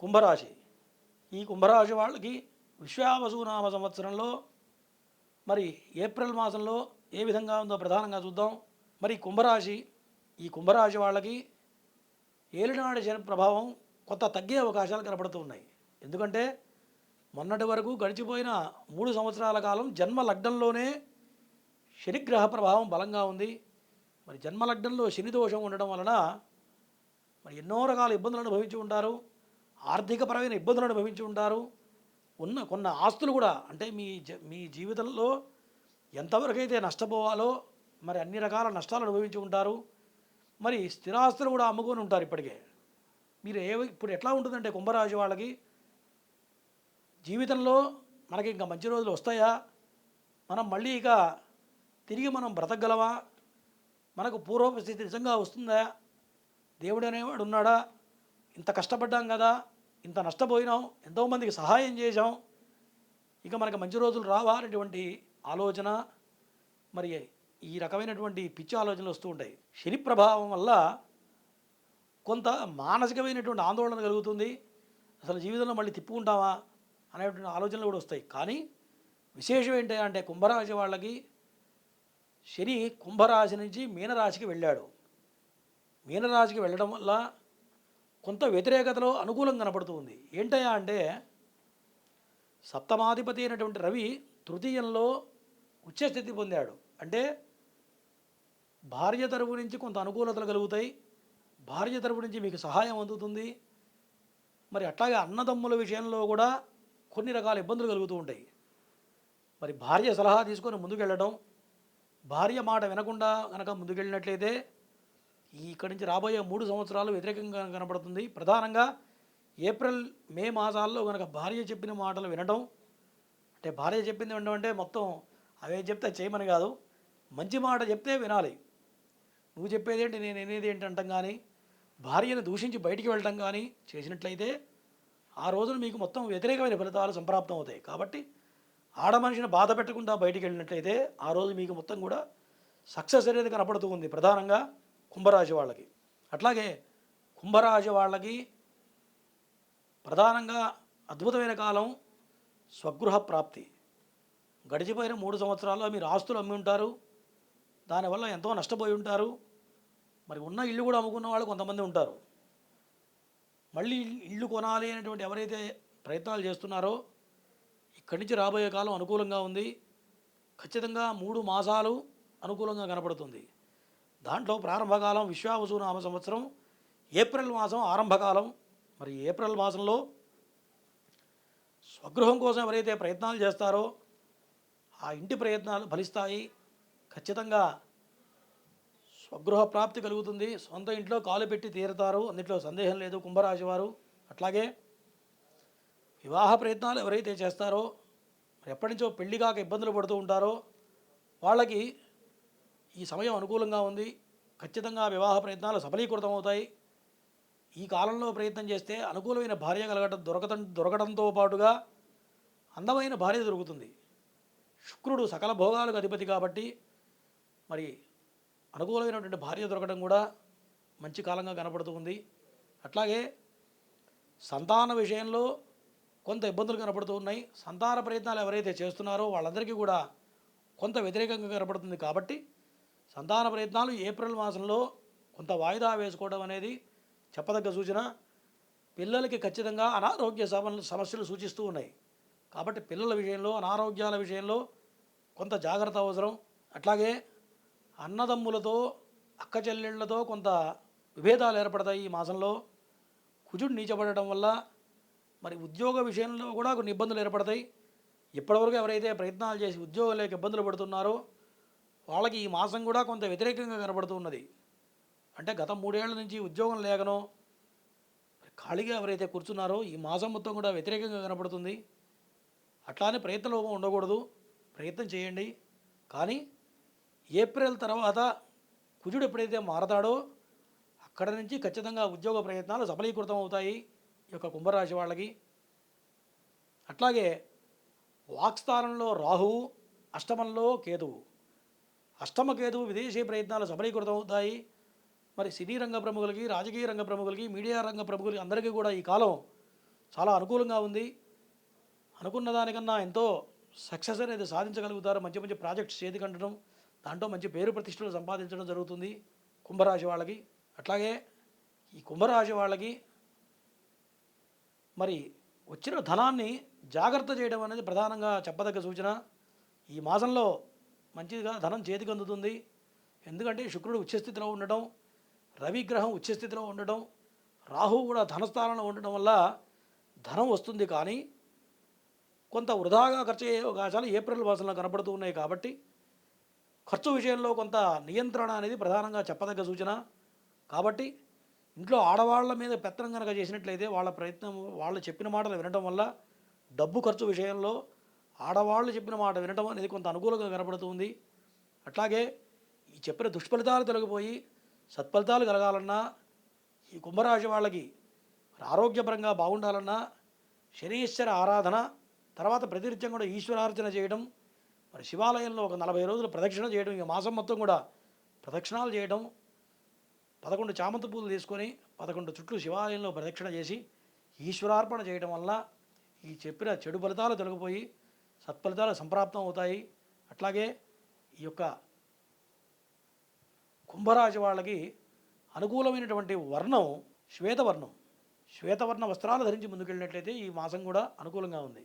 కుంభరాశి. ఈ కుంభరాశి వాళ్ళకి విశ్వావసునామ సంవత్సరంలో మరి ఏప్రిల్ మాసంలో ఏ విధంగా ఉందో ప్రధానంగా చూద్దాం. మరి కుంభరాశి ఈ కుంభరాశి వాళ్ళకి ఏలినాడు శని ప్రభావం కొత్త తగ్గే అవకాశాలు కనపడుతూ ఉన్నాయి. ఎందుకంటే మొన్నటి వరకు గడిచిపోయిన మూడు సంవత్సరాల కాలం జన్మ లగ్నంలోనే శనిగ్రహ ప్రభావం బలంగా ఉంది. మరి జన్మ లగ్నంలో శని దోషం ఉండడం వలన మరి ఎన్నో రకాల ఇబ్బందులను అనుభవించి ఉంటారు. ఆర్థికపరమైన ఇబ్బందులను అనుభవించి ఉంటారు. ఉన్న కొన్ని ఆస్తులు కూడా అంటే మీ మీ జీవితంలో ఎంతవరకు అయితే నష్టపోవాలో మరి అన్ని రకాల నష్టాలు అనుభవించి ఉంటారు. మరి స్థిరాస్తులు కూడా అమ్ముకొని ఉంటారు ఇప్పటికే. మీరు ఏ ఇప్పుడు ఎట్లా ఉంటుందంటే కుంభరాశి వాళ్ళకి? జీవితంలో మనకి ఇంకా మంచి రోజులు వస్తాయా? మనం మళ్ళీ ఇక తిరిగి మనం బ్రతకగలమా? మనకు పూర్వపస్థితి నిజంగా వస్తుందా? దేవుడు అనేవాడు ఉన్నాడా? ఇంత కష్టపడ్డాం కదా? ఇంత నష్టపోయినాం ఎంతోమందికి సహాయం చేశాం. ఇక మనకు మంచి రోజులు రావా అనేటువంటి ఆలోచన. మరి ఈ రకమైనటువంటి పిచ్చి ఆలోచనలు వస్తూ ఉంటాయి. శని ప్రభావం వల్ల కొంత మానసికమైనటువంటి ఆందోళన కలుగుతుంది. అసలు జీవితంలో మళ్ళీ తిప్పుకుంటామా అనేటువంటి ఆలోచనలు కూడా వస్తాయి. కానీ విశేషం ఏంటి అంటే కుంభరాశి వాళ్ళకి శని కుంభరాశి నుంచి మీనరాశికి వెళ్ళాడు. మీనరాశికి వెళ్ళడం వల్ల కొంత వ్యతిరేకతలో అనుకూలం కనపడుతుంది. ఏంటయ్యా అంటే సప్తమాధిపతి అయినటువంటి రవి తృతీయంలో ఉచ్చస్థితి పొందాడు. అంటే భార్య తరపు నుంచి కొంత అనుకూలతలు కలుగుతాయి. భార్య తరపు నుంచి మీకు సహాయం అందుతుంది. మరి అట్లాగే అన్నదమ్ముల విషయంలో కూడా కొన్ని రకాల ఇబ్బందులు కలుగుతూ ఉంటాయి. మరి భార్య సలహా తీసుకొని ముందుకెళ్ళడం భార్య మాట వినకుండా కనుక ముందుకెళ్ళినట్లయితే ఈ ఇక్కడి నుంచి రాబోయే మూడు సంవత్సరాలు వ్యతిరేకంగా కనబడుతుంది. ప్రధానంగా ఏప్రిల్ మే మాసాల్లో కనుక భార్య చెప్పిన మాటలు వినడం అంటే భార్య చెప్పింది వినడం అంటే మొత్తం అవే చెప్తే చేయమని కాదు. మంచి మాట చెప్తే వినాలి. నువ్వు చెప్పేదేంటి నేను అనేది ఏంటి అంటాం కానీ భార్యను దూషించి బయటికి వెళ్ళటం కానీ చేసినట్లయితే ఆ రోజున మీకు మొత్తం వ్యతిరేకమైన ఫలితాలు సంప్రాప్తం అవుతాయి కాబట్టి ఆడ మనిషిని బాధ పెట్టకుండా బయటికి వెళ్ళినట్లయితే ఆ రోజు మీకు మొత్తం కూడా సక్సెస్ అనేది కనపడుతూ ఉంది. ప్రధానంగా కుంభరాశి వాళ్ళకి. అట్లాగే కుంభరాశి వాళ్ళకి ప్రధానంగా అద్భుతమైన కాలం స్వగృహ ప్రాప్తి. గడిచిపోయిన మూడు సంవత్సరాల్లో మీరు ఆస్తులు అమ్మి ఉంటారు. దానివల్ల ఎంతో నష్టపోయి ఉంటారు. మరి ఉన్న ఇల్లు కూడా అమ్ముకున్న వాళ్ళు కొంతమంది ఉంటారు. మళ్ళీ ఇల్లు కొనాలి అనేటువంటి ఎవరైతే ప్రయత్నాలు చేస్తున్నారో ఇక్కడి నుంచి రాబోయే కాలం అనుకూలంగా ఉంది. ఖచ్చితంగా మూడు మాసాలు అనుకూలంగా కనపడుతుంది. దాంట్లో ప్రారంభకాలం విశ్వావసునామ సంవత్సరం ఏప్రిల్ మాసం ఆరంభకాలం. మరి ఏప్రిల్ మాసంలో స్వగృహం కోసం ఎవరైతే ప్రయత్నాలు చేస్తారో ఆ ఇంటి ప్రయత్నాలు ఫలిస్తాయి. ఖచ్చితంగా స్వగృహ ప్రాప్తి కలుగుతుంది. సొంత ఇంట్లో కాలు పెట్టి తీరుతారు. అన్నింటిలో సందేహం లేదు కుంభరాశి వారు. అట్లాగే వివాహ ప్రయత్నాలు ఎవరైతే చేస్తారో మరి ఎప్పటి నుంచో పెళ్ళి కాక ఇబ్బందులు పడుతూ ఉంటారో వాళ్ళకి ఈ సమయం అనుకూలంగా ఉంది. ఖచ్చితంగా వివాహ ప్రయత్నాలు సఫలీకృతం అవుతాయి ఈ కాలంలో ప్రయత్నం చేస్తే అనుకూలమైన భార్య కలగడం దొరకటం దొరకడంతో పాటుగా అందమైన భార్య దొరుకుతుంది. శుక్రుడు సకల భోగాలకు అధిపతి కాబట్టి మరి అనుకూలమైనటువంటి భార్య దొరకడం కూడా మంచి కాలంగా కనపడుతుంది. అట్లాగే సంతాన విషయంలో కొంత ఇబ్బందులు కనపడుతూ ఉన్నాయి. సంతాన ప్రయత్నాలు ఎవరైతే చేస్తున్నారో వాళ్ళందరికీ కూడా కొంత వ్యతిరేకంగా కనపడుతుంది కాబట్టి సంతాన ప్రయత్నాలు ఏప్రిల్ మాసంలో కొంత వాయిదా వేసుకోవడం అనేది చెప్పదగ్గ సూచన. పిల్లలకి ఖచ్చితంగా అనారోగ్య సమ సమస్యలు సూచిస్తూ ఉన్నాయి. కాబట్టి పిల్లల విషయంలో అనారోగ్యాల విషయంలో కొంత జాగ్రత్త అవసరం. అట్లాగే అన్నదమ్ములతో అక్క చెల్లెళ్ళతో కొంత విభేదాలు ఏర్పడతాయి ఈ మాసంలో. కుజుడు నీచబడటం వల్ల మరి ఉద్యోగ విషయంలో కూడా కొన్ని ఇబ్బందులు ఏర్పడతాయి. ఇప్పటివరకు ఎవరైతే ప్రయత్నాలు చేసి ఉద్యోగం లేక ఇబ్బందులు పడుతున్నారో వాళ్ళకి ఈ మాసం కూడా కొంత వ్యతిరేకంగా కనబడుతూ ఉన్నది. అంటే గత మూడేళ్ళ నుంచి ఉద్యోగం లేకనో ఖాళీగా ఎవరైతే కూర్చున్నారో ఈ మాసం మొత్తం కూడా వ్యతిరేకంగా కనపడుతుంది అట్లానే ప్రయత్న లోపం ఉండకూడదు. ప్రయత్నం చేయండి. కానీ ఏప్రిల్ తర్వాత కుజుడు ఎప్పుడైతే మారతాడో అక్కడ నుంచి ఖచ్చితంగా ఉద్యోగ ప్రయత్నాలు సఫలీకృతం అవుతాయి ఈ యొక్క కుంభరాశి వాళ్ళకి. అట్లాగే వాక్స్థానంలో రాహువు అష్టమంలో కేతువు. అష్టమకేతువు విదేశీ ప్రయత్నాలు సఫలీకృతమవుతాయి. మరి సినీ రంగ ప్రముఖులకి రాజకీయ రంగ ప్రముఖులకి మీడియా రంగ ప్రముఖులకి అందరికీ కూడా ఈ కాలం చాలా అనుకూలంగా ఉంది. అనుకున్న దానికన్నా ఎంతో సక్సెస్ అనేది సాధించగలుగుతారు. మంచి మంచి ప్రాజెక్ట్స్ చేతికంటడం దాంట్లో మంచి పేరు ప్రతిష్టలు సంపాదించడం జరుగుతుంది కుంభరాశి వాళ్ళకి. అట్లాగే ఈ కుంభరాశి వాళ్ళకి మరి వచ్చిన ధనాన్ని జాగ్రత్త చేయడం అనేది ప్రధానంగా చెప్పదగ్గ సూచన. ఈ మాసంలో మంచిగా ధనం చేతికి అందుతుంది. ఎందుకంటే శుక్రుడు ఉచ్చస్థితిలో ఉండటం రవిగ్రహం ఉచ్చస్థితిలో ఉండటం రాహు కూడా ధనస్థానంలో ఉండటం వల్ల ధనం వస్తుంది కానీ కొంత వృధాగా ఖర్చు అయ్యే అవకాశాలు ఏప్రిల్ మాసంలో కనబడుతూ ఉన్నాయి కాబట్టి ఖర్చు విషయంలో కొంత నియంత్రణ అనేది ప్రధానంగా చెప్పదగ్గ సూచన. కాబట్టి ఇంట్లో ఆడవాళ్ళ మీద పెత్తనం కనుక చేసినట్లయితే వాళ్ళ ప్రయత్నం వాళ్ళు చెప్పిన మాటలు వినటం వల్ల డబ్బు ఖర్చు విషయంలో ఆడవాళ్ళు చెప్పిన మాట వినటం అనేది కొంత అనుకూలంగా కనపడుతుంది అట్లాగే ఈ చెప్పిన దుష్ఫలితాలు తొలగిపోయి సత్ఫలితాలు కలగాలన్నా ఈ కుంభరాశి వాళ్ళకి ఆరోగ్యపరంగా బాగుండాలన్నా శనీశ్వర ఆరాధన తర్వాత ప్రతినిత్యం కూడా ఈశ్వరార్చన చేయడం మరి శివాలయంలో ఒక నలభై రోజులు ప్రదక్షిణ చేయడం ఇక మాసం మొత్తం కూడా ప్రదక్షిణాలు చేయడం పదకొండు చామంతి పూలు తీసుకొని పదకొండు చుట్లు శివాలయంలో ప్రదక్షిణ చేసి ఈశ్వరార్పణ చేయడం వల్ల ఈ చెప్పిన చెడు ఫలితాలు తొలగిపోయి సత్ఫలితాలు సంప్రాప్తం అవుతాయి. అట్లాగే ఈ యొక్క కుంభరాశి వాళ్ళకి అనుకూలమైనటువంటి వర్ణం శ్వేతవర్ణం. శ్వేతవర్ణ వస్త్రాలు ధరించి ముందుకెళ్ళినట్లయితే ఈ మాసం కూడా అనుకూలంగా ఉంది.